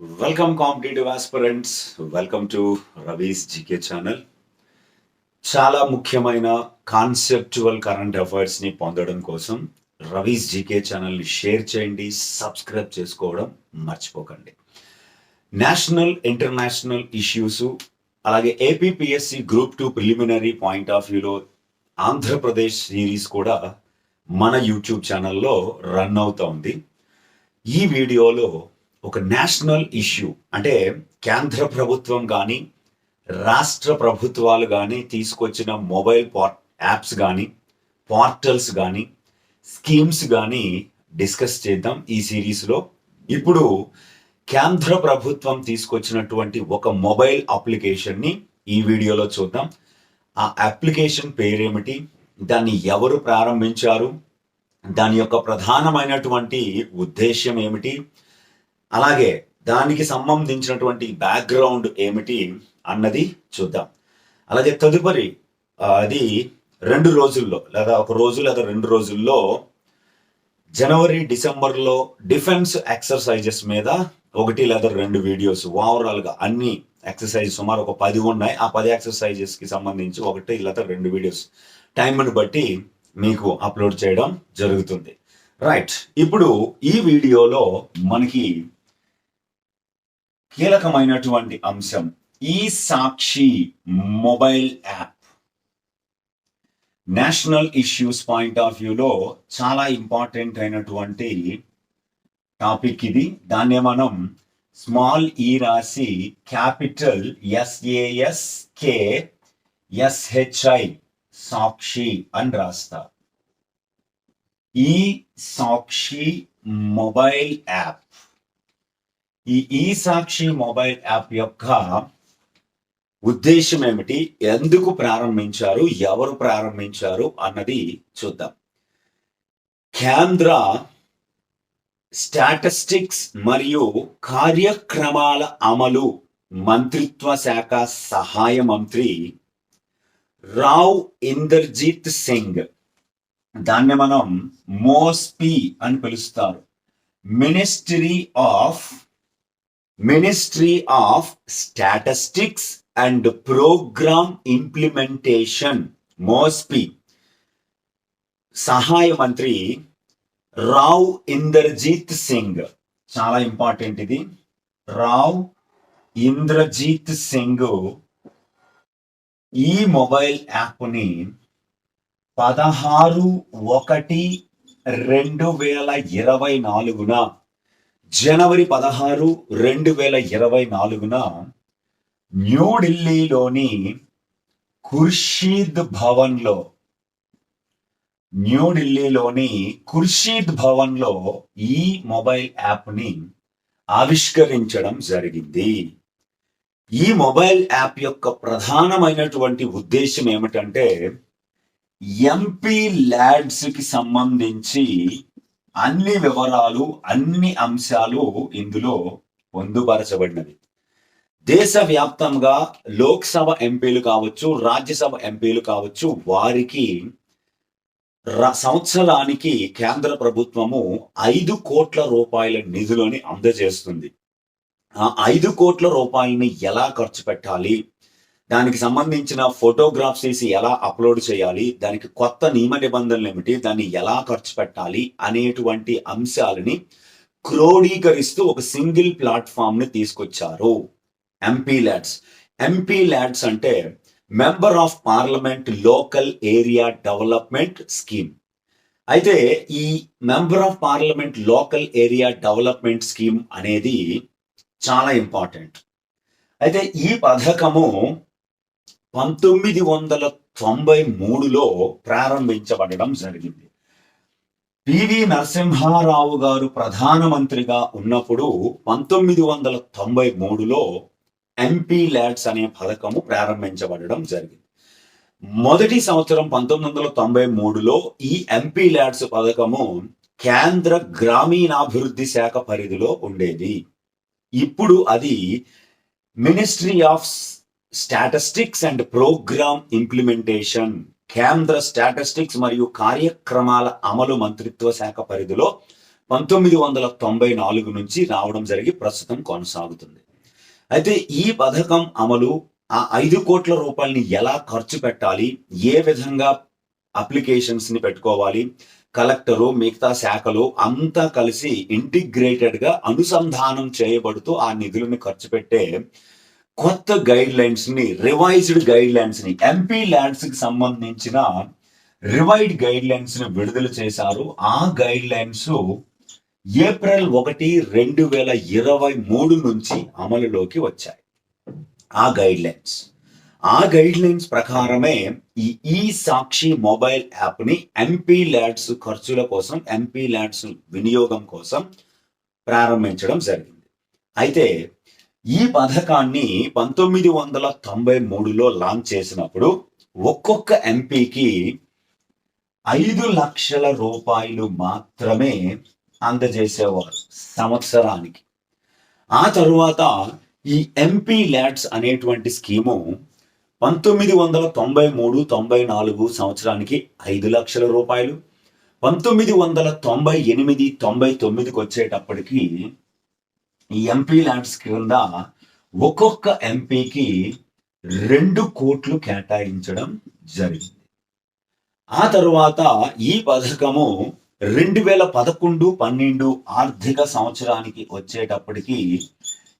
Welcome competitive aspirants welcome to Ravi's GK channel చాలా ముఖ్యమైన conceptual current అఫైర్స్ని పొందడం కోసం రవీస్ జీకే ఛానల్ని షేర్ చేయండి సబ్స్క్రైబ్ చేసుకోవడం మర్చిపోకండి. నేషనల్ ఇంటర్నేషనల్ ఇష్యూస్ అలాగే APPSC group two preliminary point of వ్యూలో ఆంధ్రప్రదేశ్ సిరీస్ కూడా మన యూట్యూబ్ ఛానల్లో రన్ అవుతా ఉంది. ఈ వీడియోలో ఒక నేషనల్ ఇష్యూ అంటే కేంద్ర ప్రభుత్వం కానీ రాష్ట్ర ప్రభుత్వాలు కానీ తీసుకొచ్చిన మొబైల్ పార్ట్ యాప్స్ కానీ పోర్టల్స్ కానీ స్కీమ్స్ కానీ డిస్కస్ చేద్దాం ఈ సిరీస్లో. ఇప్పుడు కేంద్ర ప్రభుత్వం తీసుకొచ్చినటువంటి ఒక మొబైల్ అప్లికేషన్ని ఈ వీడియోలో చూద్దాం. ఆ అప్లికేషన్ పేరేమిటి? దాన్ని ఎవరు ప్రారంభించారు? దాని యొక్క ప్రధానమైనటువంటి ఉద్దేశ్యం ఏమిటి? అలాగే దానికి సంబంధించినటువంటి బ్యాక్గ్రౌండ్ ఏమిటి అన్నది చూద్దాం. అలాగే తదుపరి అది రెండు రోజుల్లో లేదా ఒక రోజు లేదా రెండు రోజుల్లో జనవరి డిసెంబర్లో డిఫెన్స్ ఎక్సర్సైజెస్ మీద ఒకటి లేదా రెండు వీడియోస్ ఓవరాల్గా అన్ని ఎక్సర్సైజ్ సుమారు ఒక పది ఉన్నాయి. ఆ పది ఎక్సర్సైజెస్కి సంబంధించి ఒకటి లేదా రెండు వీడియోస్. టైంను బట్టి మీకు అప్లోడ్ చేయడం జరుగుతుంది. రైట్. ఇప్పుడు ఈ వీడియోలో మనకి కీలకమైనటువంటి అంశం ఈ Sakshi mobile app. National issues point of వ్యూలో చాలా ఇంపార్టెంట్ అయినటువంటి టాపిక్ ఇది. దాన్నే మనం స్మాల్ ఈ రాసి క్యాపిటల్ ఎస్ఏఎస్ కే ఎస్హెచ్ఐ సాక్షి అని రాస్తా. ఈ సాక్షి మొబైల్ యాప్ ఈ ఈ సాక్షి మొబైల్ యాప్ యొక్క ఉద్దేశం ఏమిటి? ఎందుకు ప్రారంభించారు? ఎవరు ప్రారంభించారు? అన్నది చూద్దాం. కేంద్ర స్టాటిస్టిక్స్ మరియు కార్యక్రమాల అమలు మంత్రిత్వ శాఖ సహాయ మంత్రి రావ్ ఇందర్జీత్ సింగ్. దాన్ని మనం మోస్పీ అని పిలుస్తారు. Ministry of ministry of statistics and programme implementation MOSPI సహాయ మంత్రి రావ్ ఇంద్రజీత్ సింగ్. చాలా ఇంపార్టెంట్ ఇది. రావ్ ఇంద్రజీత్ సింగ్ ఈ మొబైల్ యాప్ని పదహారు ఒకటి రెండు వేల ఇరవై నాలుగున జనవరి పదహారు రెండు వేల ఇరవై నాలుగున న్యూఢిల్లీలోని ఖుర్షీద్ భవన్లో న్యూఢిల్లీలోని ఖుర్షీద్ భవన్లో ఈ మొబైల్ యాప్ని ఆవిష్కరించడం జరిగింది. ఈ మొబైల్ యాప్ యొక్క ప్రధానమైనటువంటి ఉద్దేశం ఏమిటంటే ఎంపీ ల్యాడ్స్కి సంబంధించి అన్ని వివరాలు అన్ని అంశాలు ఇందులో పొందుపరచబడినవి. దేశవ్యాప్తంగా లోక్సభ ఎంపీలు కావచ్చు రాజ్యసభ ఎంపీలు కావచ్చు వారికి ర- సంవత్సరానికి కేంద్ర ప్రభుత్వము ఐదు కోట్ల రూపాయల నిధులని అందజేస్తుంది. ఆ ఐదు కోట్ల రూపాయలని ఎలా ఖర్చు పెట్టాలి? దానికి సంబంధించిన ఫోటోగ్రాఫ్స్ తీసి ఎలా అప్లోడ్ చేయాలి దానికి కొత్త నియమ నిబంధనలు ఏమిటి దాన్ని ఎలా ఖర్చు పెట్టాలి అనేటువంటి అంశాలని క్రోడీకరిస్తూ ఒక సింగిల్ ప్లాట్ఫామ్ని తీసుకొచ్చారు. ఎంపీ ల్యాడ్స్ ఎంపీ ల్యాడ్స్ అంటే member of parliament local area development scheme. అయితే ఈ member of parliament local area development scheme అనేది చాలా ఇంపార్టెంట్. అయితే ఈ పథకము పంతొమ్మిది వందల తొంభై మూడులో ప్రారంభించబడడం జరిగింది. పివి నరసింహారావు గారు ప్రధానమంత్రిగా ఉన్నప్పుడు పంతొమ్మిది వందల తొంభై మూడులో ఎంపీ ల్యాడ్స్ అనే పథకము ప్రారంభించబడడం జరిగింది. మొదటి సంవత్సరం పంతొమ్మిది వందల తొంభై మూడులో ఈ ఎంపీ ల్యాడ్స్ పథకము కేంద్ర గ్రామీణాభివృద్ధి శాఖ పరిధిలో ఉండేది. ఇప్పుడు అది ministry of statistics and programme implementation. కేంద్ర స్టాటిస్టిక్స్ మరియు కార్యక్రమాల అమలు మంత్రిత్వ శాఖ పరిధిలో పంతొమ్మిది వందల తొంభై నాలుగు నుంచి రావడం జరిగి ప్రస్తుతం కొనసాగుతుంది. అయితే ఈ పథకం అమలు ఆ ఐదు కోట్ల రూపాయలని ఎలా ఖర్చు పెట్టాలి? ఏ విధంగా అప్లికేషన్స్ని పెట్టుకోవాలి? కలెక్టరు మిగతా శాఖలు అంతా కలిసి ఇంటిగ్రేటెడ్గా అనుసంధానం చేయబడుతూ ఆ నిధులను ఖర్చు పెట్టే కొత్త గైడ్ లైన్స్ని రివైజ్డ్ గైడ్ లైన్స్ని ఎంపీ ల్యాండ్స్కి సంబంధించిన రివైడ్ గైడ్ లైన్స్ని విడుదల చేశారు. ఆ గైడ్ లైన్స్ ఏప్రిల్ ఒకటి రెండు వేల ఇరవై మూడు నుంచి అమలులోకి వచ్చాయి. ఆ గైడ్ లైన్స్ ఆ గైడ్ లైన్స్ ప్రకారమే ఈ ఈ సాక్షి మొబైల్ యాప్ని ఎంపీ ల్యాడ్స్ ఖర్చుల కోసం ఎంపీ ల్యాడ్స్ వినియోగం కోసం ప్రారంభించడం జరిగింది. అయితే ఈ పథకాన్ని పంతొమ్మిది వందల తొంభై మూడులో లాంచ్ చేసినప్పుడు ఒక్కొక్క ఎంపీకి ఐదు లక్షల రూపాయలు మాత్రమే అందజేసేవారు సంవత్సరానికి. ఆ తరువాత ఈ ఎంపీ ల్యాడ్స్ అనేటువంటి స్కీము పంతొమ్మిది వందల తొంభై మూడు తొంభై నాలుగు సంవత్సరానికి ఐదు లక్షల రూపాయలు పంతొమ్మిది వందల తొంభై ఎనిమిది తొంభై తొమ్మిదికి వచ్చేటప్పటికి ఈ ఎంపీ ల్యాండ్స్ క్రింద ఒక్కొక్క ఎంపీకి రెండు కోట్లు కేటాయించడం జరిగింది. ఆ తరువాత ఈ పథకము రెండు వేల పదకొండు పన్నెండు ఆర్థిక సంవత్సరానికి వచ్చేటప్పటికి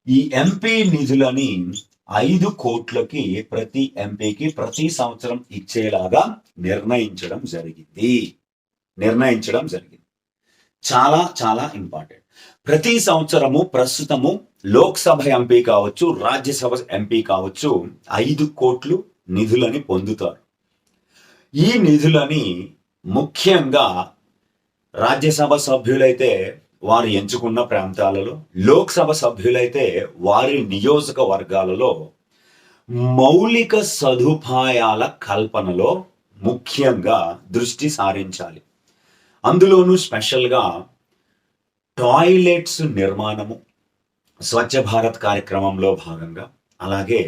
ఈ ఎంపీ నిధులని ఐదు కోట్లకి ప్రతి ఎంపీకి ప్రతి సంవత్సరం ఇచ్చేలాగా నిర్ణయించడం జరిగింది. నిర్ణయించడం జరిగింది. చాలా చాలా ఇంపార్టెంట్ ప్రతి సంవత్సరము ప్రస్తుతము లోక్సభ ఎంపీ కావచ్చు రాజ్యసభ ఎంపీ కావచ్చు ఐదు కోట్లు నిధులని పొందుతారు. ఈ నిధులని ముఖ్యంగా రాజ్యసభ సభ్యులైతే వారు ఎంచుకున్న ప్రాంతాలలో లోక్సభ సభ్యులైతే వారి నియోజకవర్గాలలో మౌలిక సదుపాయాల కల్పనలో ముఖ్యంగా దృష్టి సారించాలి. అందులోనూ స్పెషల్గా టాయిలెట్స్ నిర్మాణము స్వచ్ఛ భారత్ కార్యక్రమంలో భాగంగా అలాగే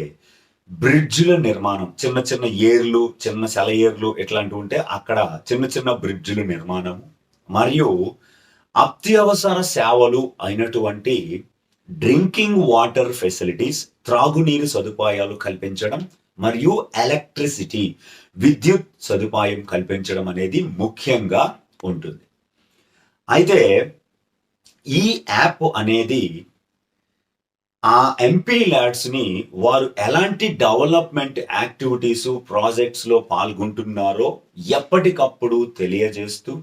బ్రిడ్జ్ల నిర్మాణం చిన్న చిన్న ఏర్లు చిన్న సెలయేర్లు ఇట్లాంటివి ఉంటే అక్కడ చిన్న చిన్న బ్రిడ్జ్ల నిర్మాణము మరియు అత్యవసర సేవలు అయినటువంటి డ్రింకింగ్ వాటర్ ఫెసిలిటీస్ త్రాగునీరు సదుపాయాలు కల్పించడం మరియు ఎలక్ట్రిసిటీ విద్యుత్ సదుపాయం కల్పించడం అనేది ముఖ్యంగా ఉంటుంది. అయితే ఈ యాప్ అనేది ఆ ఎంపీ ల్యాడ్స్ని వారు ఎలాంటి డెవలప్మెంట్ యాక్టివిటీస్ ప్రాజెక్ట్స్లో పాల్గొంటున్నారో ఎప్పటికప్పుడు తెలియజేస్తూ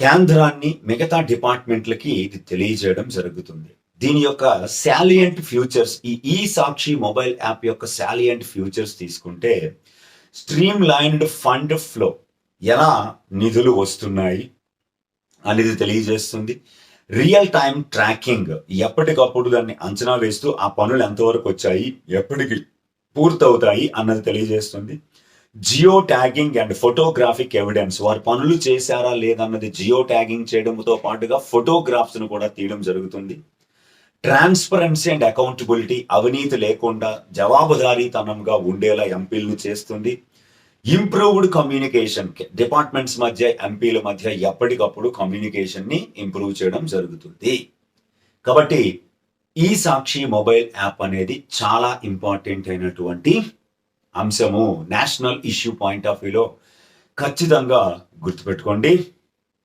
కేంద్రాన్ని మిగతా డిపార్ట్మెంట్లకి ఇది తెలియజేయడం జరుగుతుంది. దీని యొక్క శాలియంట్ ఫ్యూచర్స్ ఈ ఈ సాక్షి మొబైల్ యాప్ యొక్క శాలియంట్ ఫ్యూచర్స్ తీసుకుంటే స్ట్రీమ్ లైన్డ్ ఫండ్ ఫ్లో ఎలా నిధులు వస్తున్నాయి అనేది తెలియజేస్తుంది. రియల్ టైం ట్రాకింగ్ ఎప్పటికప్పుడు దాన్ని అంచనా వేస్తూ ఆ పనులు ఎంతవరకు వచ్చాయి ఎప్పటికి పూర్తవుతాయి అన్నది తెలియజేస్తుంది. Geo tagging and photographic evidence వారు పనులు చేశారా లేదన్నది జియో ట్యాగింగ్ చేయడంతో పాటుగా ఫోటోగ్రాఫ్స్ను కూడా తీయడం జరుగుతుంది. ట్రాన్స్పరెన్సీ అండ్ అకౌంటబిలిటీ అవినీతి లేకుండా జవాబుదారీతనంగా ఉండేలా ఎంపీలను చేస్తుంది. ఇంప్రూవ్డ్ కమ్యూనికేషన్ డిపార్ట్మెంట్స్ మధ్య ఎంపీల మధ్య ఎప్పటికప్పుడు కమ్యూనికేషన్ని ఇంప్రూవ్ చేయడం జరుగుతుంది. కాబట్టి ఈ సాక్షి మొబైల్ యాప్ అనేది చాలా ఇంపార్టెంట్ అయినటువంటి అంశము. నేషనల్ ఇష్యూ పాయింట్ ఆఫ్ వ్యూలో ఖచ్చితంగా గుర్తుపెట్టుకోండి.